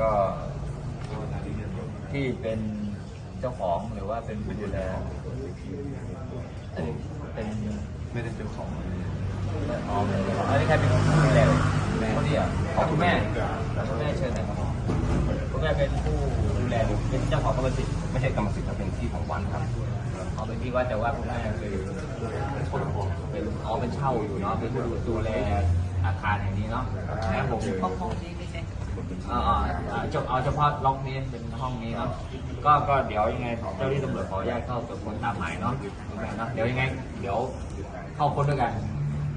ก็ที่เป็นเจ้าของหรือว่าเป็นผู้ดูแลเป็นไม่ได้เป็นของอ๋อไม่ได้อันนี้ใครเป็นผู้ดูแลเขาที่อะของคุณแม่คุณแม่เชิญหน่อยครับคุณแม่เป็นผู้ดูแลเป็นเจ้าของกรรมสิทธิ์ไม่ใช่กรรมสิทธิ์ครับเป็นที่ของวันครับเอาเป็นที่ว่าแต่ว่าคุณแม่คือเป็นอ๋อเป็นเช่าอยู่เนาะเป็นผู้ดูแล อาคารแห่งนี้เนาะแล้วผมห้องนี้ไม่ใช่อ่าอ่าจบเอาเฉพาะล็อกนี้เป็นห้องนี้เนาะก็ก็เดี๋ยวยังไงเจ้าที่ตำรวจขออนุญาตเข้าตรวจค้นตามหมายเนาะเนาะเดี๋ยวยังไง เดี๋ยวเข้าค้นด้วยกัน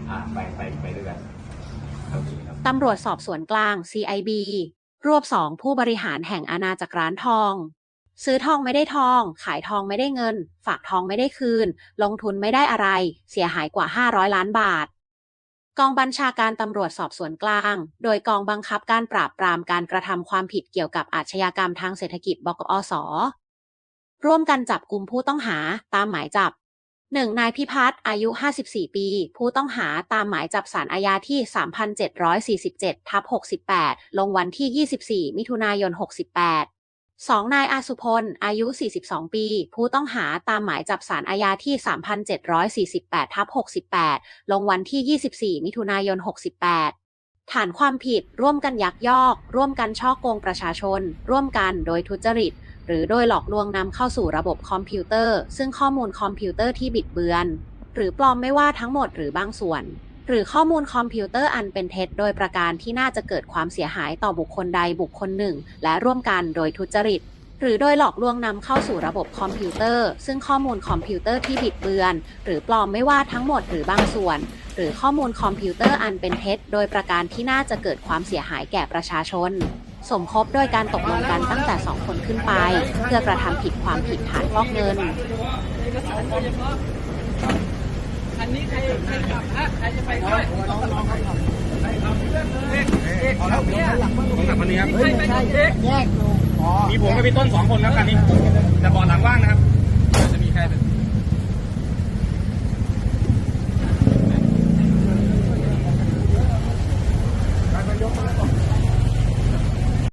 อ่าไปไปไปด้วยกันโอเคครับตำรวจสอบสวนกลาง CIB รวบสองผู้บริหารแห่งอาณาจักรร้านทอง ซื้อทองไม่ได้ทอง ขายทองไม่ได้เงิน ฝากทองไม่ได้คืน ลงทุนไม่ได้อะไร เสียหายกว่า 500 ล้านบาท กองบัญชาการตำรวจสอบสวนกลาง โดยกองบังคับการปราบปรามการกระทำความผิดเกี่ยวกับอาชญากรรมทางเศรษฐกิจบกอสร่วมกันจับกลุ่มผู้ต้องหาตามหมายจับหนึ่งนายพิพัฒน์อายุ 54 ปี ผู้ต้องหาตามหมายจับสารอาญาที่ 3,747ทับ68 ลงวันที่ 24 มิถุนายน 68 สองนายอาสุพล อายุ 42 ปี ผู้ต้องหาตามหมายจับสารอาญาที่ 3,748ทับ68 ลงวันที่ 24 มิถุนายน 68ฐานความผิดร่วมกันยักยอก ร่วมกันช่อโกงประชาชน ร่วมกันโดยทุจริต หรือโดยหลอกลวงนำเข้าสู่ระบบคอมพิวเตอร์ ซึ่งข้อมูลคอมพิวเตอร์ที่บิดเบือน หรือปลอมไม่ว่าทั้งหมดหรือบางส่วน หรือข้อมูลคอมพิวเตอร์อันเป็นเท็จโดยประการที่น่าจะเกิดความเสียหายต่อบุคคลใดบุคคลหนึ่ง และร่วมกันโดยทุจริต หรือโดยหลอกลวงนำเข้าสู่ระบบคอมพิวเตอร์ ซึ่งข้อมูลคอมพิวเตอร์ที่บิดเบือน หรือปลอมไม่ว่าทั้งหมดหรือบางส่วน หรือข้อมูลคอมพิวเตอร์อันเป็นเท็จ โดยประการที่น่าจะเกิดความเสียหายแก่ประชาชน สมคบโดยการตกลงกันตั้งแต่ 2 คนขึ้นไป เพื่อกระทำผิดความผิดฐานฟอกเงิน นี้ใครใครขับฮะใครจะไปด้วยเด็กเด็กขับเนี่ยผมขับคนนี้ครับใครไปกับเด็กมีผมกับพี่ต้นสองคนครับคันนี้แต่เบาะหลังว่างนะครับจะมีแค่เป็น